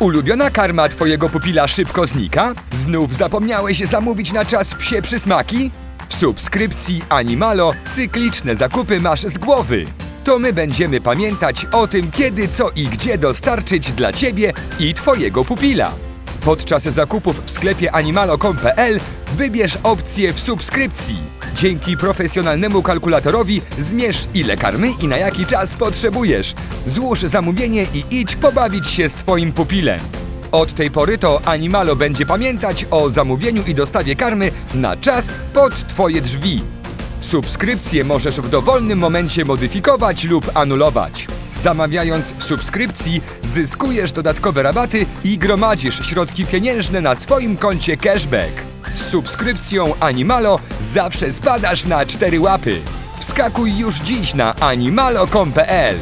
Ulubiona karma twojego pupila szybko znika? Znów zapomniałeś zamówić na czas psie przysmaki? W subskrypcji Animalo cykliczne zakupy masz z głowy. To my będziemy pamiętać o tym, kiedy, co i gdzie dostarczyć dla ciebie i twojego pupila. Podczas zakupów w sklepie animalo.com.pl wybierz opcję w subskrypcji. Dzięki profesjonalnemu kalkulatorowi zmierz ile karmy i na jaki czas potrzebujesz. Złóż zamówienie i idź pobawić się z twoim pupilem. Od tej pory to Animalo będzie pamiętać o zamówieniu i dostawie karmy na czas pod twoje drzwi. Subskrypcję możesz w dowolnym momencie modyfikować lub anulować. Zamawiając w subskrypcji, zyskujesz dodatkowe rabaty i gromadzisz środki pieniężne na swoim koncie cashback. Z subskrypcją Animalo zawsze spadasz na cztery łapy. Wskakuj już dziś na animalo.com.pl